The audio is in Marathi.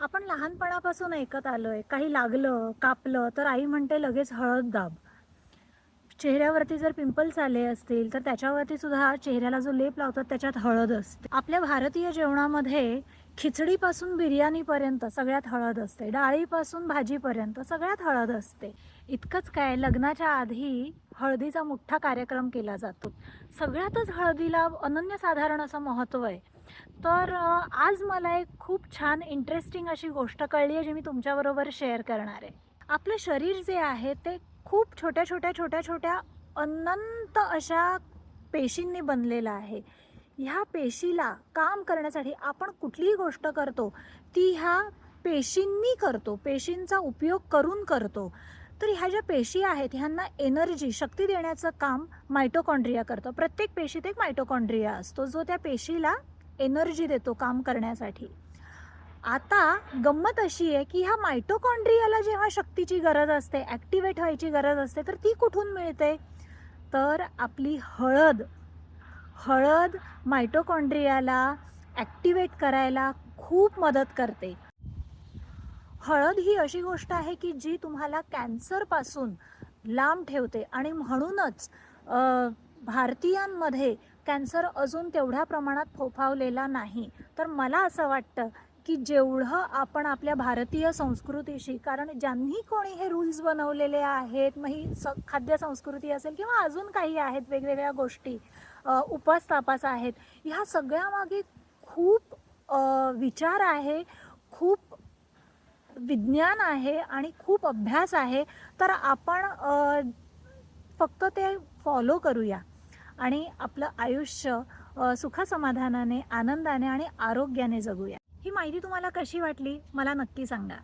आपण लहानपणापासून ऐकत आलोय. काही लागलं कापलं तर आई म्हणते लगेच हळद दाब. चेहऱ्यावरती जर पिंपल्स आले असतील तर त्याच्यावरती सुद्धा चेहऱ्याला जो लेप लावतात त्याच्यात हळद असते. आपल्या भारतीय जेवणामध्ये खिचडीपासून बिर्याणीपर्यंत सगळ्यात हळद असते. डाळीपासून भाजीपर्यंत सगळ्यात हळद असते. इतकंच काय लग्नाच्या आधी हळदीचा मोठा कार्यक्रम केला जातो. सगळ्यातच हळदीला अनन्यसाधारण असं महत्त्व आहे. तर आज मला एक खूप छान इंटरेस्टिंग अशी गोष्ट कळली आहे जी मी तुमच्याबरोबर शेअर करणार आहे. आपलं शरीर जे आहे ते खूप छोट्या छोट्या छोट्या छोट्या अनंत अशा पेशींनी बनलेलं आहे. ह्या पेशीला काम करण्यासाठी आपण कुठलीही गोष्ट करतो ती ह्या पेशींनी करतो पेशींचा उपयोग करून करतो. तर ह्या ज्या पेशी आहेत ह्यांना एनर्जी शक्ती देण्याचं काम मायटोकॉन्ड्रिया करतं. प्रत्येक पेशीत एक मायटोकॉन्ड्रिया असतो जो त्या पेशीला एनर्जी देतो काम करण्यासाठी. आता गंमत अशी आहे की ह्या मायटोकॉन्ड्रियाला जेव्हा शक्तीची गरज असते ॲक्टिवेट व्हायची गरज असते तर ती कुठून मिळते? तर आपली हळद. हळद मायटोकॉन्ड्रियाला ॲक्टिवेट करायला खूप मदत करते. हळद ही अशी गोष्ट आहे की जी तुम्हाला कॅन्सरपासून लांब ठेवते आणि म्हणूनच भारतीयांमध्ये कॅन्सर अजून तेवढ्या प्रमाणात फोफावलेला नाही. तर मला असं वाटतं की जेवढं आपण आपल्या भारतीय संस्कृतीशी कारण ज्यांनी कोणी हे रूल्स बनवलेले आहेत मग ही स खाद्य संस्कृती असेल किंवा अजून काही आहेत वेगवेगळ्या गोष्टी उपास तापास आहेत ह्या सगळ्यामागे खूप विचार आहे खूप विज्ञान आहे आणि खूप अभ्यास आहे तर आपण फक्त ते फॉलो करूया. आणि आपलं आयुष्य सुखासमाधानाने सुखसमाधानाने आनंदाने आणि आरोग्याने जगूया. ही माहिती तुम्हाला कशी वाटली? मला नक्की सांगा.